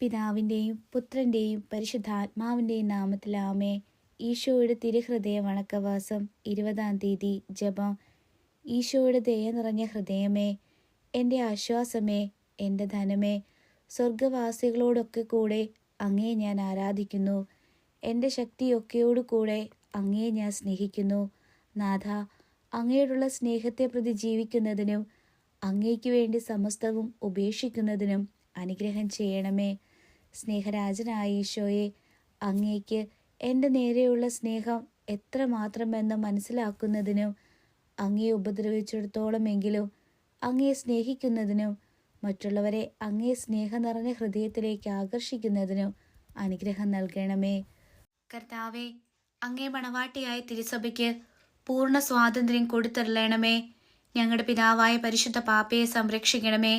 പിതാവിന്റെയും പുത്രന്റെയും പരിശുദ്ധാത്മാവിന്റെയും നാമത്തിലാമേ ഈശോയുടെ തിരുഹൃദയ വണക്കവാസം ഇരുപതാം തീയതി ജപം. ഈശോയുടെ ദയ നിറഞ്ഞ ഹൃദയമേ എന്റെ ആശ്വാസമേ എന്റെ ധനമേ. സ്വർഗവാസികളോടൊക്കെ കൂടെ അങ്ങേ ഞാൻ ആരാധിക്കുന്നു. എന്റെ ശക്തിയൊക്കെയോടു കൂടെ അങ്ങേ ഞാൻ സ്നേഹിക്കുന്നു. നാഥ അങ്ങയോടുള്ള സ്നേഹത്തെ പ്രതി ജീവിക്കുന്നതിനും അങ്ങേക്ക് വേണ്ടി സമസ്തവും ഉപേക്ഷിക്കുന്നതിനും അനുഗ്രഹം ചെയ്യണമേ. സ്നേഹരാജനായ ഈശോയെ അങ്ങേക്ക് എന്റെ നേരെയുള്ള സ്നേഹം എത്രമാത്രമെന്ന് മനസ്സിലാക്കുന്നതിനും അങ്ങേ ഉപദ്രവിച്ചിടത്തോളമെങ്കിലും അങ്ങേ സ്നേഹിക്കുന്നതിനും മറ്റുള്ളവരെ അങ്ങേ സ്നേഹം നിറഞ്ഞ ഹൃദയത്തിലേക്ക് ആകർഷിക്കുന്നതിനും അനുഗ്രഹം നൽകണമേ. കർത്താവെ അങ്ങേ മണവാട്ടിയായ തിരുസഭയ്ക്ക് പൂർണ സ്വാതന്ത്ര്യം കൊടുത്തരളണമേ ഞങ്ങളുടെ പിതാവായ പരിശുദ്ധ പാപ്പയെ സംരക്ഷിക്കണമേ.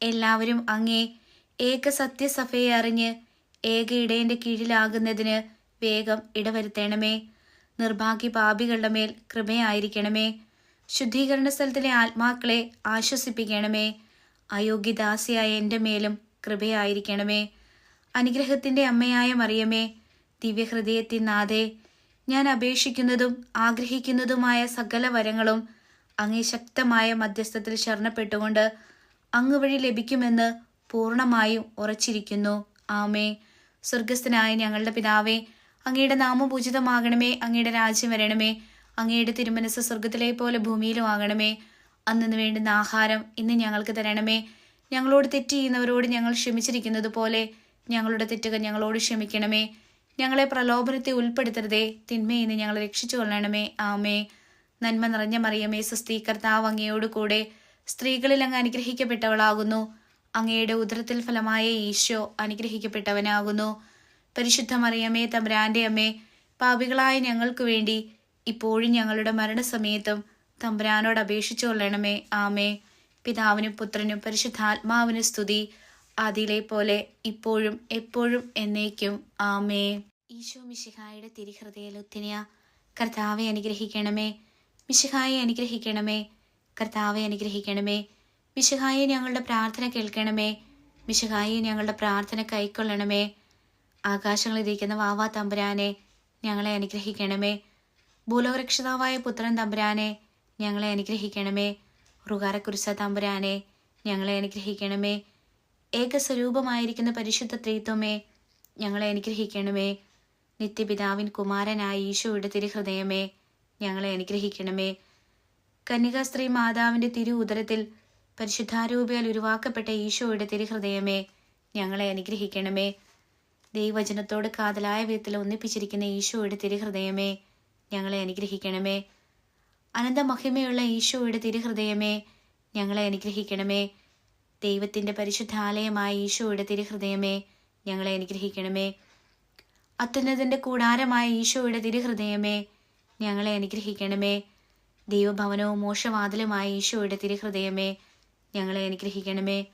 എല്ലാവരും അങ്ങേ ഏക സത്യസഭയെ അറിഞ്ഞ് ഏക ഇടയന്റെ കീഴിലാകുന്നതിന് വേഗം ഇടവരുത്തണമേ. നിർഭാഗ്യ പാപികളുടെ മേൽ കൃപയായിരിക്കണമേ. ശുദ്ധീകരണ സ്ഥലത്തിലെ ആത്മാക്കളെ ആശ്വസിപ്പിക്കണമേ. അയോഗ്യദാസിയായ എന്റെ മേലും കൃപയായിരിക്കണമേ. അനുഗ്രഹത്തിന്റെ അമ്മയായ മറിയമേ ദിവ്യഹൃദയത്തിൻ നാഥേ ഞാൻ അപേക്ഷിക്കുന്നതും ആഗ്രഹിക്കുന്നതുമായ സകല വരങ്ങളും അങ്ങേ ശക്തമായ മധ്യസ്ഥത്തിൽ ശരണപ്പെട്ടുകൊണ്ട് അങ്ങ് വഴി ലഭിക്കുമെന്ന് പൂർണമായും ഉറച്ചിരിക്കുന്നു. ആമേ. സ്വർഗസ്ഥനായ ഞങ്ങളുടെ പിതാവേ അങ്ങയുടെ നാമപൂജിതമാകണമേ അങ്ങയുടെ രാജ്യം വരണമേ അങ്ങയുടെ തിരുമനസ് സ്വർഗത്തിലെ പോലെ ഭൂമിയിലും ആകണമേ. അന്നു വേണ്ടുന്ന ആഹാരം ഇന്ന് ഞങ്ങൾക്ക് തരണമേ. ഞങ്ങളോട് തെറ്റ് ചെയ്യുന്നവരോട് ഞങ്ങൾ ക്ഷമിച്ചിരിക്കുന്നത് പോലെ ഞങ്ങളുടെ തെറ്റുകൾ ഞങ്ങളോട് ക്ഷമിക്കണമേ. ഞങ്ങളെ പ്രലോഭനത്തെ ഉൾപ്പെടുത്തരുതേ തിന്മയിൽ നിന്ന് ഞങ്ങളെ രക്ഷിച്ചു കൊള്ളണമേ. ആമേ. നന്മ നിറഞ്ഞ മറിയമേ സ്വസ്തീകർത്താവ് അങ്ങയോട് കൂടെ സ്ത്രീകളിൽ അങ്ങ് അനുഗ്രഹിക്കപ്പെട്ടവളാകുന്നു. അങ്ങയുടെ ഉദരത്തിൽ ഫലമായ ഈശോ അനുഗ്രഹിക്കപ്പെട്ടവനാകുന്നു. പരിശുദ്ധ മറിയമേ തമ്പുരാന്റെ അമ്മേ പാപികളായ ഞങ്ങൾക്ക് വേണ്ടി ഇപ്പോഴും ഞങ്ങളുടെ മരണസമയത്തും തമ്പുരാനോട് അപേക്ഷിച്ചു കൊള്ളണമേ. ആമേ. പിതാവിനും പുത്രനും പരിശുദ്ധാത്മാവിനും സ്തുതി. അതിലെ പോലെ ഇപ്പോഴും എപ്പോഴും എന്നേക്കും. ആമേ. ഈശോ മിശിഹായുടെ തിരിഹൃദയലുത്തിനിയ കർത്താവെ അനുഗ്രഹിക്കണമേ. മിശിഹായെ അനുഗ്രഹിക്കണമേ. കർത്താവെ അനുഗ്രഹിക്കണമേ. മിശിഹായെ ഞങ്ങളുടെ പ്രാർത്ഥന കേൾക്കണമേ. മിശിഹായെ ഞങ്ങളുടെ പ്രാർത്ഥന കൈക്കൊള്ളണമേ. ആകാശങ്ങളിരിക്കുന്ന വാവാ തമ്പുരാനെ ഞങ്ങളെ അനുഗ്രഹിക്കണമേ. ഭൂലോകരക്ഷിതാവായ പുത്രൻ തമ്പുരാനെ ഞങ്ങളെ അനുഗ്രഹിക്കണമേ. റുകാരക്കുരിശ തമ്പുരാനെ ഞങ്ങളെ അനുഗ്രഹിക്കണമേ. ഏകസ്വരൂപമായിരിക്കുന്ന പരിശുദ്ധ ത്രീത്വമേ ഞങ്ങളെ അനുഗ്രഹിക്കണമേ. നിത്യപിതാവിൻ കുമാരനായ ഈശോയുടെ തിരുഹൃദയമേ ഞങ്ങളെ അനുഗ്രഹിക്കണമേ. കന്യകാസ്ത്രീ മാതാവിന്റെ തിരു ഉദരത്തിൽ പരിശുദ്ധാരൂപയാൽ ഉരുവാക്കപ്പെട്ട ഈശോയുടെ തിരുഹൃദയമേ ഞങ്ങളെ അനുഗ്രഹിക്കണമേ. ദൈവചനത്തോട് കാതലായ വിധത്തിൽ ഒന്നിപ്പിച്ചിരിക്കുന്ന ഈശോയുടെ തിരുഹൃദയമേ ഞങ്ങളെ അനുഗ്രഹിക്കണമേ. അനന്തമഹിമയുള്ള ഈശോയുടെ തിരുഹൃദയമേ ഞങ്ങളെ അനുഗ്രഹിക്കണമേ. ദൈവത്തിന്റെ പരിശുദ്ധാലയമായ ഈശോയുടെ തിരുഹൃദയമേ ഞങ്ങളെ അനുഗ്രഹിക്കണമേ. അത്യുന്നതിന്റെ കൂടാരമായ ഈശോയുടെ തിരുഹൃദയമേ ഞങ്ങളെ അനുഗ്രഹിക്കണമേ. ദൈവഭവനവും മോശവാതിലുമായ ഈശോയുടെ തിരുഹൃദയമേ ഞങ്ങളെ അനുഗ്രഹിക്കണമേ.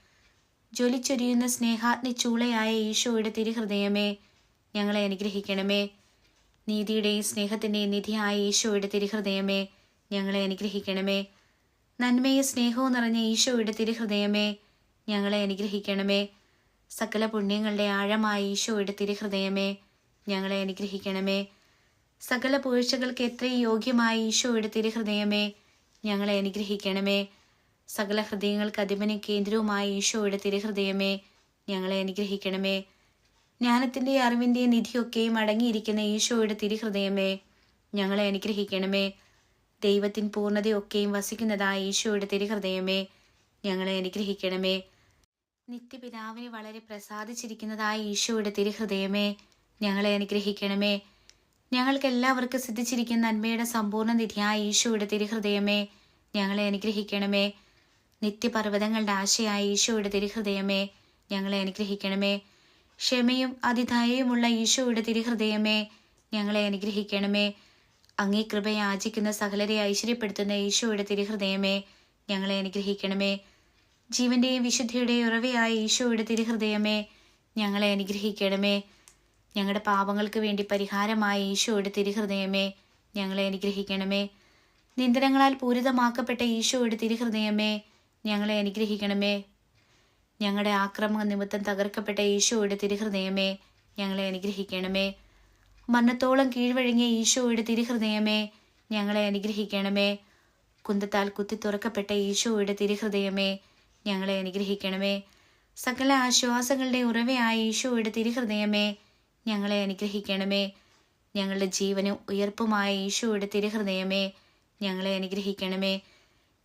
ജ്വലിച്ചൊരിയുന്ന സ്നേഹാഗ്നി ചൂളയായ ഈശോയുടെ തിരുഹൃദയമേ ഞങ്ങളെ അനുഗ്രഹിക്കണമേ. നീതിയുടെയും സ്നേഹത്തിന്റെയും നിധിയായ ഈശോയുടെ തിരുഹൃദയമേ ഞങ്ങളെ അനുഗ്രഹിക്കണമേ. നന്മയും സ്നേഹവും നിറഞ്ഞ ഈശോയുടെ തിരുഹൃദയമേ ഞങ്ങളെ അനുഗ്രഹിക്കണമേ. സകല പുണ്യങ്ങളുടെ ആഴമായ ഈശോയുടെ തിരുഹൃദയമേ ഞങ്ങളെ അനുഗ്രഹിക്കണമേ. സകല പുകഴ്ചകൾക്ക് എത്രയും യോഗ്യമായ ഈശോയുടെ തിരുഹൃദയമേ ഞങ്ങളെ അനുഗ്രഹിക്കണമേ. സകല ഹൃദയങ്ങൾക്ക് അധിപനും കേന്ദ്രവുമായ ഈശോയുടെ തിരുഹൃദയമേ ഞങ്ങളെ അനുഗ്രഹിക്കണമേ. ജ്ഞാനത്തിന്റെയും അറിവിന്റെയും നിധിയൊക്കെയും അടങ്ങിയിരിക്കുന്ന ഈശോയുടെ തിരുഹൃദയമേ ഞങ്ങളെ അനുഗ്രഹിക്കണമേ. ദൈവത്തിൻ പൂർണതയൊക്കെയും വസിക്കുന്നതായ ഈശോയുടെ തിരുഹൃദയമേ ഞങ്ങളെ അനുഗ്രഹിക്കണമേ. നിത്യപിതാവിനെ വളരെ പ്രസാദിച്ചിരിക്കുന്നതായ ഈശോയുടെ തിരുഹൃദയമേ ഞങ്ങളെ അനുഗ്രഹിക്കണമേ. ഞങ്ങൾക്ക് എല്ലാവർക്കും സിദ്ധിച്ചിരിക്കുന്ന നന്മയുടെ സമ്പൂർണ നിധിയായ ഈശോയുടെ തിരുഹൃദയമേ ഞങ്ങളെ അനുഗ്രഹിക്കണമേ. നിത്യപർവതങ്ങളുടെ ആശയായ ഈശോയുടെ തിരുഹൃദയമേ ഞങ്ങളെ അനുഗ്രഹിക്കണമേ. ക്ഷമയും അതിഥായയുമുള്ള ഈശോയുടെ തിരുഹൃദയമേ ഞങ്ങളെ അനുഗ്രഹിക്കണമേ. അങ്ങേ കൃപ ആചിക്കുന്ന സകലരെ ഐശ്വര്യപ്പെടുത്തുന്ന ഈശോയുടെ തിരുഹൃദയമേ ഞങ്ങളെ അനുഗ്രഹിക്കണമേ. ജീവന്റെയും വിശുദ്ധിയുടെയും ഉറവയായ ഈശോയുടെ തിരുഹൃദയമേ ഞങ്ങളെ അനുഗ്രഹിക്കണമേ. ഞങ്ങളുടെ പാപങ്ങൾക്ക് വേണ്ടി പരിഹാരമായ ഈശോയുടെ തിരുഹൃദയമേ ഞങ്ങളെ അനുഗ്രഹിക്കണമേ. നിന്ദനങ്ങളാൽ പൂരിതമാക്കപ്പെട്ട ഈശോയുടെ തിരുഹൃദയമേ ഞങ്ങളെ അനുഗ്രഹിക്കണമേ. ഞങ്ങളുടെ ആക്രമണ നിമിത്തം തകർക്കപ്പെട്ട ഈശോയുടെ തിരുഹൃദയമേ ഞങ്ങളെ അനുഗ്രഹിക്കണമേ. മരണത്തോളം കീഴ്വഴങ്ങിയ ഈശോയുടെ തിരുഹൃദയമേ ഞങ്ങളെ അനുഗ്രഹിക്കണമേ. കുന്തത്താൽ കുത്തി തുറക്കപ്പെട്ട ഈശോയുടെ തിരുഹൃദയമേ ഞങ്ങളെ അനുഗ്രഹിക്കണമേ. സകല ആശ്വാസങ്ങളുടെ ഉറവയായ ഈശോയുടെ തിരുഹൃദയമേ ഞങ്ങളെ അനുഗ്രഹിക്കണമേ. ഞങ്ങളുടെ ജീവനും ഉയർപ്പുമായ ഈശോയുടെ തിരുഹൃദയമേ ഞങ്ങളെ അനുഗ്രഹിക്കണമേ.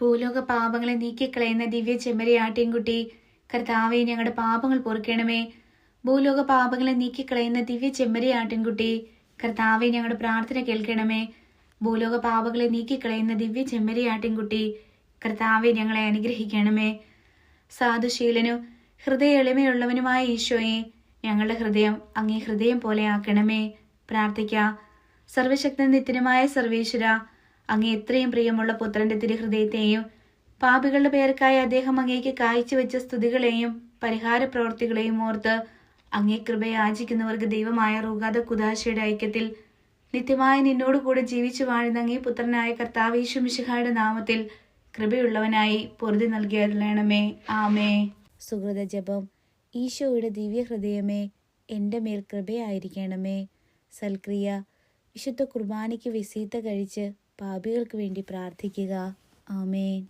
ഭൂലോക പാപങ്ങളെ നീക്കിക്കളയുന്ന ദിവ്യ ചെമ്മരി ആട്ടിൻകുട്ടി കർത്താവെ ഞങ്ങളുടെ പാപങ്ങൾ പൊറുക്കണമേ. ഭൂലോക പാപങ്ങളെ നീക്കിക്കളയുന്ന ദിവ്യ ചെമ്മരി ആട്ടിൻകുട്ടി കർത്താവെ ഞങ്ങളുടെ പ്രാർത്ഥന കേൾക്കണമേ. ഭൂലോക പാപങ്ങളെ നീക്കിക്കളയുന്ന ദിവ്യ ചെമ്മരി ആട്ടിൻകുട്ടി കർത്താവെ ഞങ്ങളെ അനുഗ്രഹിക്കണമേ. സാധുശീലനും ഹൃദയ എളിമയുള്ളവനുമായ ഈശോയെ ഞങ്ങളുടെ ഹൃദയം അങ്ങേ ഹൃദയം പോലെ ആക്കണമേ. പ്രാർത്ഥിക്ക. സർവശക്തൻ നിത്യനുമായ സർവേശ്വര അങ്ങേ എത്രയും പ്രിയമുള്ള പുത്രന്റെ തിരുഹൃദയത്തെയും പാപികളുടെ പേർക്കായി അദ്ദേഹം അങ്ങേക്ക് കാഴ്ചവെച്ച സ്തുതികളെയും പരിഹാര പ്രവർത്തികളെയും ഓർത്ത് അങ്ങേ കൃപയെ യാചിക്കുന്നവർക്ക് ദൈവമായ റൂഗാത കുദാശയുടെ ഐക്യത്തിൽ നിത്യമായ നിന്നോട് കൂടെ ജീവിച്ചു വാഴുന്ന അങ്ങേ പുത്രനായ കർത്താവ് ഈശുമിശിഹായുടെ നാമത്തിൽ കൃപയുള്ളവനായി പൊറുതി നൽകിയരുളണമേ ആമേ. സുഹൃത ജപം. ഈശോയുടെ ദിവ്യഹൃദയമേ എന്റെ മേൽ കൃപയായിരിക്കണമേ. സൽക്രിയ വിശുദ്ധ കുർബാനയ്ക്ക് വിസീത്ത കഴിച്ച് പാപികൾക്ക് വേണ്ടി പ്രാർത്ഥിക്കുക. ആമേൻ.